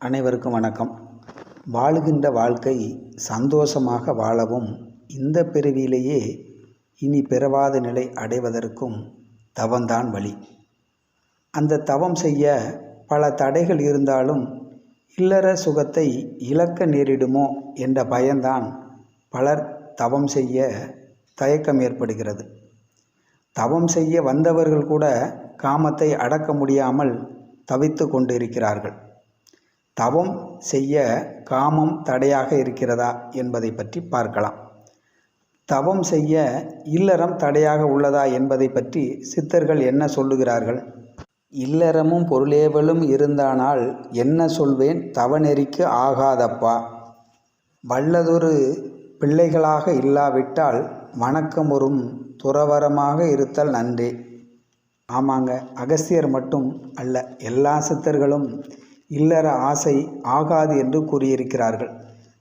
அனைவருக்கும் வணக்கம். வாழுகின்ற வாழ்க்கை சந்தோஷமாக வாழவும் இந்த பிறவியிலேயே இனி பிறவாத நிலை அடைவதற்கும் தவம்தான் வழி. அந்த தவம் செய்ய பல தடைகள் இருந்தாலும் இல்லற சுகத்தை இழக்க நேரிடுமோ என்ற பயம்தான் பலர் தவம் செய்ய தயக்கம் ஏற்படுகிறது. தவம் செய்ய வந்தவர்கள் கூட காமத்தை அடக்க முடியாமல் தவித்து கொண்டிருக்கிறார்கள். தவம் செய்ய காமம் தடையாக இருக்கிறதா என்பதை பற்றி பார்க்கலாம். தவம் செய்ய இல்லறம் தடையாக உள்ளதா என்பதை பற்றி சித்தர்கள் என்ன சொல்லுகிறார்கள்? இல்லறமும் பொருளேவலும் இருந்தானால் என்ன சொல்வேன்? தவநெறிக்கு ஆகாதப்பா. வல்லதொரு பிள்ளைகளாக இல்லாவிட்டால் வணக்கமுறும் துறவரமாக இருத்தல் நன்றே. ஆமாங்க அகஸ்தியர் மட்டும் அல்ல எல்லா சித்தர்களும் இல்லற ஆசை ஆகாது என்று கூறியிருக்கிறார்கள்.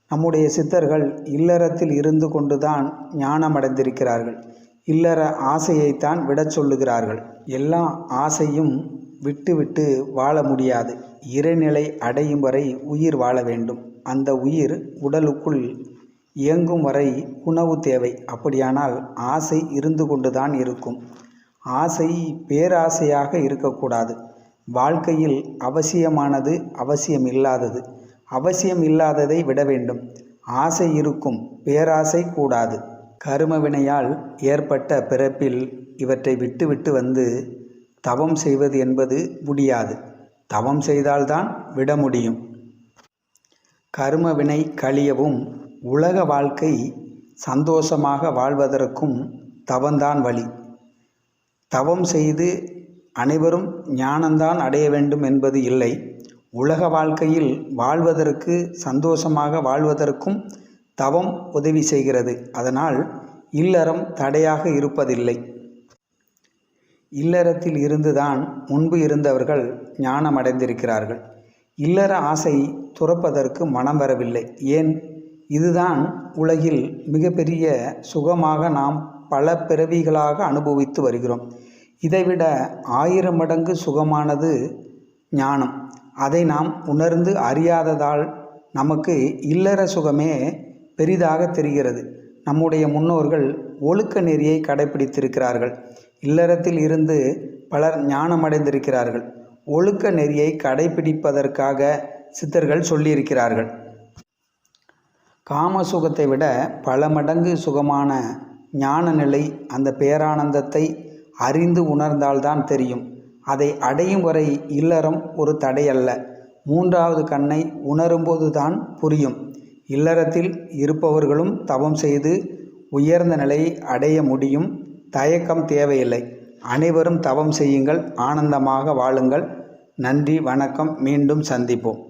நம்முடைய சித்தர்கள் இல்லறத்தில் இருந்து கொண்டுதான் ஞானமடைந்திருக்கிறார்கள். இல்லற ஆசையைத்தான் விடச் சொல்லுகிறார்கள். எல்லா ஆசையும் விட்டுவிட்டு வாழ முடியாது. இறைநிலை அடையும் வரை உயிர் வாழ வேண்டும். அந்த உயிர் உடலுக்குள் இயங்கும் வரை உணவு தேவை. அப்படியானால் ஆசை இருந்து கொண்டுதான் இருக்கும். ஆசை பேராசையாக இருக்கக்கூடாது. வாழ்க்கையில் அவசியமானது அவசியம் இல்லாதது அவசியம் இல்லாததை விட வேண்டும். ஆசை இருக்கும் பேராசை கூடாது. கரும வினையால் ஏற்பட்ட பிறப்பில் இவற்றை விட்டுவிட்டு வந்து தவம் செய்வது என்பது முடியாது. தவம் செய்தால்தான் விட முடியும். கரும வினை கழியவும் உலக வாழ்க்கை சந்தோஷமாக வாழ்வதற்கும் தவம்தான் வழி. தவம் செய்து அனைவரும் ஞானந்தான் அடைய வேண்டும் என்பது இல்லை. உலக வாழ்க்கையில் வாழ்வதற்கு சந்தோஷமாக வாழ்வதற்கும் தவம் உதவி செய்கிறது. அதனால் இல்லறம் தடையாக இருப்பதில்லை. இல்லறத்தில் இருந்துதான் முன்பு இருந்தவர்கள் ஞானம் அடைந்திருக்கிறார்கள் இல்லற ஆசை துறப்பதற்கு மனம் வரவில்லை. ஏன்? இதுதான் உலகில் மிகப்பெரிய சுகமாக நாம் பல பிறவிகளாக அனுபவித்து வருகிறோம். இதைவிட ஆயிரம் மடங்கு சுகமானது ஞானம். அதை நாம் உணர்ந்து அறியாததால் நமக்கு இல்லற சுகமே பெரிதாக தெரிகிறது. நம்முடைய முன்னோர்கள் ஒழுக்க நெறியை கடைபிடித்திருக்கிறார்கள் இல்லறத்தில் இருந்து பலர் ஞானமடைந்திருக்கிறார்கள். ஒழுக்க நெறியை கடைபிடிப்பதற்காக சித்தர்கள் சொல்லியிருக்கிறார்கள். காம சுகத்தை விட பல மடங்கு சுகமான ஞான நிலை அந்த பேரானந்தத்தை அறிந்து உணர்ந்தால்தான் தெரியும். அதை அடையும் வரை இல்லறம் ஒரு தடையல்ல. மூன்றாவது கண்ணை உணரும்போது தான் புரியும். இல்லறத்தில் இருப்பவர்களும் தவம் செய்து உயர்ந்த நிலையை அடைய முடியும். தயக்கம் தேவையில்லை. அனைவரும் தவம் செய்யுங்கள். ஆனந்தமாக வாழுங்கள். நன்றி வணக்கம். மீண்டும் சந்திப்போம்.